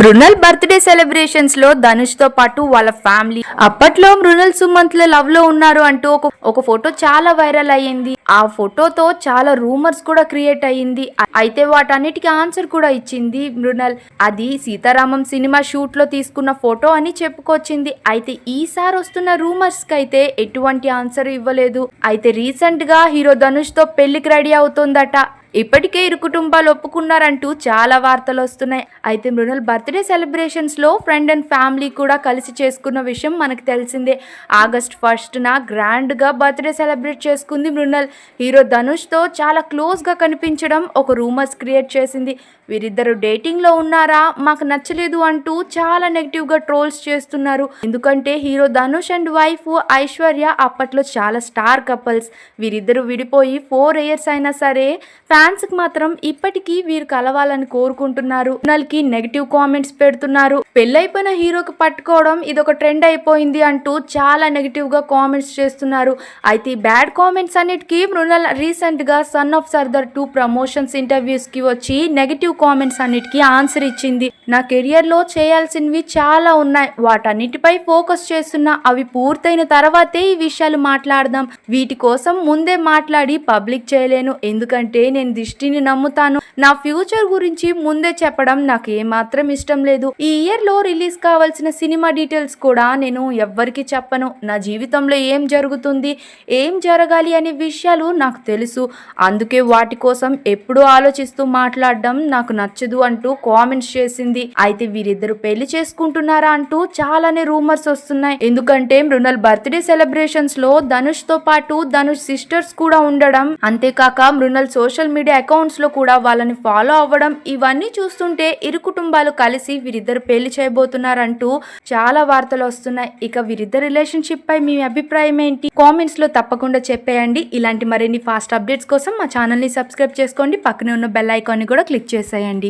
Mrunal birthday సెలబ్రేషన్స్లో ధనుష్తో పాటు వాళ్ళ family అప్పట్లో మృణల్ సుమంత్లో లవ్లో ఉన్నారు అంటూ ఒక ఒక ఫోటో చాలా వైరల్ అయ్యింది. ఆ ఫోటోతో చాలా రూమర్స్ కూడా క్రియేట్ అయ్యింది. అయితే వాటన్నిటికీ ఆన్సర్ కూడా ఇచ్చింది మృణల్. అది సీతారామం సినిమా షూట్లో తీసుకున్న ఫోటో అని చెప్పుకొచ్చింది. అయితే ఈసారి వస్తున్న రూమర్స్కి అయితే ఎటువంటి ఆన్సర్ ఇవ్వలేదు. అయితే రీసెంట్గా హీరో ధనుష్తో పెళ్ళికి రెడీ అవుతోందట. ఇప్పటికే ఇరు కుటుంబాలు ఒప్పుకున్నారంటూ చాలా వార్తలు వస్తున్నాయి. అయితే మృణల్ బర్త్డే సెలబ్రేషన్స్లో ఫ్రెండ్ అండ్ ఫ్యామిలీ కూడా కలిసి చేసుకున్న విషయం మనకు తెలిసిందే. ఆగస్ట్ ఫస్ట్ నా గ్రాండ్గా బర్త్డే సెలబ్రేట్ చేసుకుంది మృణల్. హీరో ధనుష్తో చాలా క్లోజ్గా కనిపించడం ఒక రూమర్స్ క్రియేట్ చేసింది. వీరిద్దరు డేటింగ్లో ఉన్నారా? మాకు నచ్చలేదు అంటూ చాలా నెగిటివ్గా ట్రోల్స్ చేస్తున్నారు. ఎందుకంటే hero Dhanush and wife Aishwarya అప్పట్లో చాలా స్టార్ కపుల్స్. వీరిద్దరు విడిపోయి ఫోర్ ఇయర్స్ అయినా సరే ఫ్యాన్స్కి మాత్రం ఇప్పటికీ వీరు కలవాలని కోరుకుంటున్నారు. కి నెగిటివ్ కామెంట్స్ పెడుతున్నారు. పెళ్ళైపోయిన హీరోకి పట్టుకోవడం ఇదొక ట్రెండ్ అయిపోయింది అంటూ చాలా నెగిటివ్గా కామెంట్స్ చేస్తున్నారు. అయితే ఈ బ్యాడ్ కామెంట్స్ అన్నిటికీ మృణాల్ రీసెంట్గా son of Sardaar two promotions ఇంటర్వ్యూస్కి వచ్చి నెగిటివ్ కామెంట్స్ అన్నిటికీ ఆన్సర్ ఇచ్చింది. నా కెరియర్లో చేయాల్సినవి చాలా ఉన్నాయి. వాటన్నిటిపై ఫోకస్ చేస్తున్నా అవి పూర్తయిన తర్వాతే ఈ విషయాలు మాట్లాడదాం. వీటి కోసం ముందే మాట్లాడి పబ్లిక్ చేయలేను. ఎందుకంటే నేను దిష్టిని నమ్ముతాను. నా ఫ్యూచర్ గురించి ముందే చెప్పడం నాకు ఏమాత్రం ఇష్టం లేదు. ఈ ఇయర్లో రిలీజ్ కావాల్సిన సినిమా డీటెయిల్స్ కూడా నేను ఎవ్వరికి చెప్పను. నా జీవితంలో ఏం జరుగుతుంది ఏం జరగాలి అనే విషయాలు నాకు తెలుసు. అందుకే వాటి కోసం ఎప్పుడూ ఆలోచిస్తూ మాట్లాడడం నాకు నచ్చదు అంటూ కామెంట్స్ చేసింది అయితే వీరిద్దరు పెళ్ళి చేసుకుంటున్నారా అంటూ చాలానే రూమర్స్ వస్తున్నాయి. ఎందుకంటే మృణల్ బర్త్డే సెలబ్రేషన్స్లో ధనుష్తో పాటు ధనుష్ సిస్టర్స్ కూడా ఉండడం. అంతేకాక మృణల్ సోషల్ మీడియా అకౌంట్స్లో కూడా వాళ్ళని ఫాలో అవ్వడం. ఇవన్నీ చూస్తుంటే ఇరు కుటుంబాలు కలిసి వీరిద్దరు పెళ్ళి చేయబోతున్నారంటూ చాలా వార్తలు వస్తున్నాయి. ఇక వీరిద్దరు రిలేషన్షిప్ పై మీ అభిప్రాయం ఏంటి? కామెంట్స్లో తప్పకుండా చెప్పేయండి. ఇలాంటి మరిన్ని ఫాస్ట్ అప్డేట్స్ కోసం మా ఛానల్ని సబ్స్క్రైబ్ చేసుకోండి. పక్కనే ఉన్న బెల్ ఐకాన్ని కూడా క్లిక్ చేసేయండి.